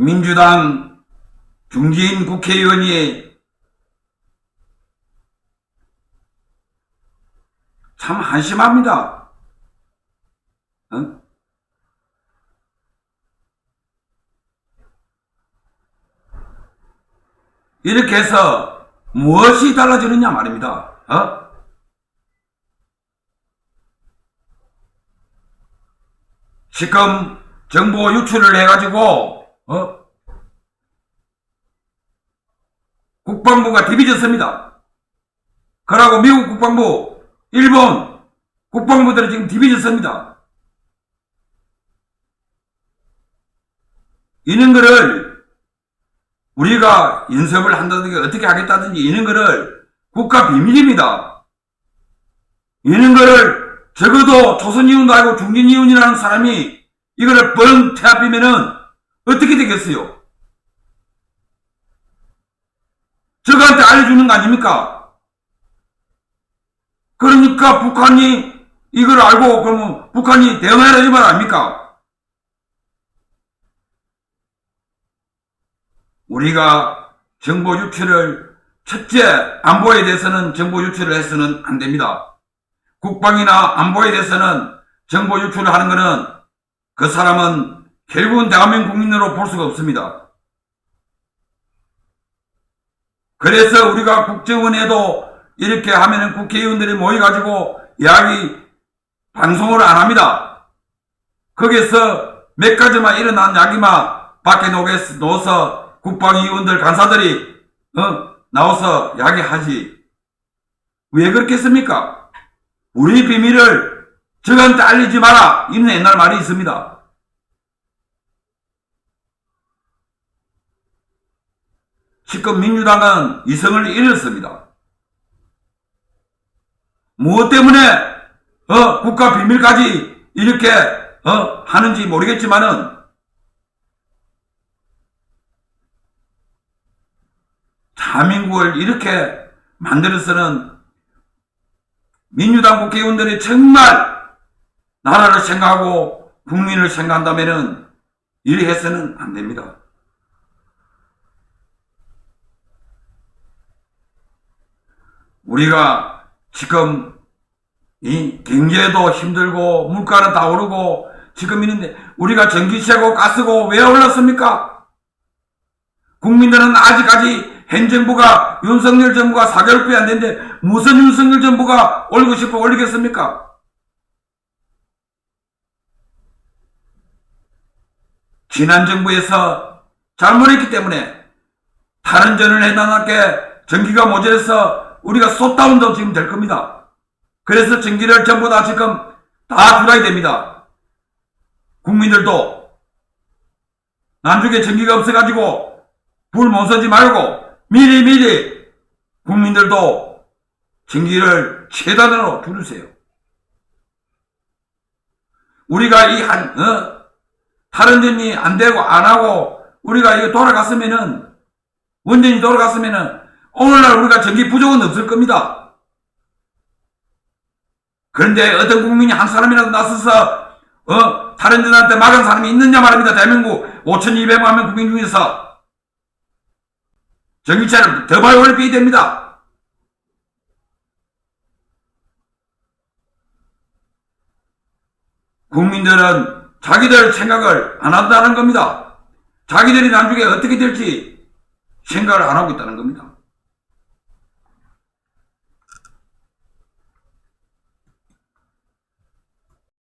민주당 중진 국회의원이 참 한심합니다. 어? 이렇게 해서 무엇이 달라지느냐 말입니다. 어? 지금 정보 유출을 해가지고 어? 국방부가 디비졌습니다. 그러고 미국 국방부, 일본 국방부들이 지금 디비졌습니다. 이런 거를 우리가 연습을 한다든지 어떻게 하겠다든지 이런 거를 국가 비밀입니다. 이런 거를 적어도 조선이운도 알고 중진이운이라는 사람이 이거를 뻥 태합이면은 어떻게 되겠어요? 저거한테 알려주는 거 아닙니까? 그러니까 북한이 이걸 알고 그러면 북한이 대응해라 이 말 아닙니까? 우리가 정보 유출을 첫째 안보에 대해서는 정보 유출을 해서는 안 됩니다. 국방이나 안보에 대해서는 정보 유출을 하는 것은 그 사람은 결국은 대한민국 국민으로 볼 수가 없습니다. 그래서 우리가 국정원에도 이렇게 하면은 국회의원들이 모여가지고 이야기 방송을 안 합니다. 거기서 몇 가지만 일어난 이야기만 밖에 놓아서 국방위원들 간사들이 어, 나와서 이야기하지. 왜 그렇겠습니까? 우리 비밀을 저한테 알리지 마라. 이는 옛날 말이 있습니다. 지금 민주당은 이성을 잃었습니다. 무엇 때문에 어, 국가 비밀까지 이렇게 어, 하는지 모르겠지만은 대한민국을 이렇게 만들어서는 민주당 국회의원들이 정말 나라를 생각하고 국민을 생각한다면은 이리 해서는 안 됩니다. 우리가 지금 이 경제도 힘들고 물가는 다 오르고 지금 있는데 우리가 전기세고 가스고 왜 올랐습니까? 국민들은 아직까지 현 정부가 윤석열 정부가 4개월뿐이 안 됐는데 무슨 윤석열 정부가 올리고 싶어 올리겠습니까? 지난 정부에서 잘못했기 때문에 다른 전을 해나가게 전기가 모자라서 우리가 쏟다운도 지금 될 겁니다. 그래서 전기를 전부 다 지금 다 줄여야 됩니다. 국민들도 나중에 전기가 없어가지고 불못 서지 말고 미리 미리 국민들도 전기를 최단으로 줄이세요. 우리가 이 한, 어? 탈원전이 안 되고 안 하고 우리가 이거 돌아갔으면은 원전이 돌아갔으면은 오늘날 우리가 전기 부족은 없을 겁니다. 그런데 어떤 국민이 한 사람이라도 나서서 어 탈원전한테 막은 사람이 있느냐 말입니다. 대한민국 5,200만 명 국민 중에서 전기차를 더 많이 올려야 됩니다. 국민들은 자기들 생각을 안 한다는 겁니다. 자기들이 나중에 어떻게 될지 생각을 안 하고 있다는 겁니다.